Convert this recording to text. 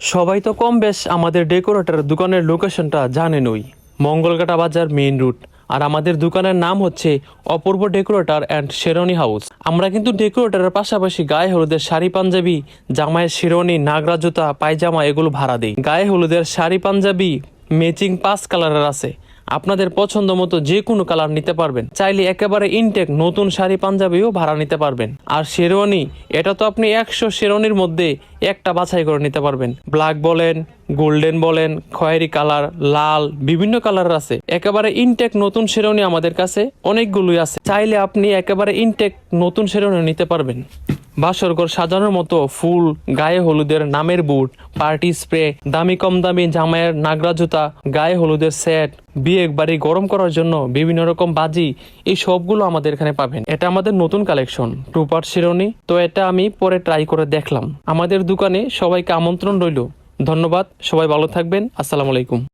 সবাই তো কম বেশ আমাদের ডেকোরেটর দোকানের লোকেশনটা জানেনই মঙ্গলকাটা বাজার মেইন রুট। আর আমাদের দোকানের নাম হচ্ছে Apurba decorator and Sherni house. আমরা কিন্তু ডেকোরেটরের পাশাপাশি গায়ে হলুদের শাড়ি, পাঞ্জাবি জামায় শেরোনি নাগরা জুতা, পায়জামা এগুলো ভাড়া দিই। গায়ে হলুদের শাড়ি, পাঞ্জাবি ম্যাচিং পাঁচ কালারের আছে। আপনাদের পছন্দ মতো যে কোনো কালার নিতে পারবেন। চাইলে একেবারে ইনটেক নতুন শাড়ি, পাঞ্জাবিও ভাড়া নিতে পারবেন। আর শেরওয়ানি, এটা তো আপনি একশো শেরওয়ানির মধ্যে একটা বাছাই করে নিতে পারবেন। ব্ল্যাক বলেন, গোল্ডেন বলেন, খয়েরি কালার, লাল, বিভিন্ন কালার আছে। একেবারে ইনটেক নতুন শেরওয়ানি আমাদের কাছে অনেকগুলোই আছে। চাইলে আপনি একেবারে ইনটেক নতুন শেরওয়ানি নিতে পারবেন। বাসরঘর সাজানোর মতো ফুল, গায়ে হলুদের নামের বুট, পার্টি স্প্রে, দামি কম দামি জামাইয়ের নাগরা জুতা, গায়ে হলুদের সেট, বিয়ে বাড়ি গরম করার জন্য বিভিন্ন রকম বাজি, এই সবগুলো আমাদের এখানে পাবেন। এটা আমাদের নতুন কালেকশন টু পার্ট শিরোনি। তো এটা আমি পরে ট্রাই করে দেখলাম। আমাদের দোকানে সবাইকে আমন্ত্রণ রইল। ধন্যবাদ, সবাই ভালো থাকবেন। আসসালামু আলাইকুম।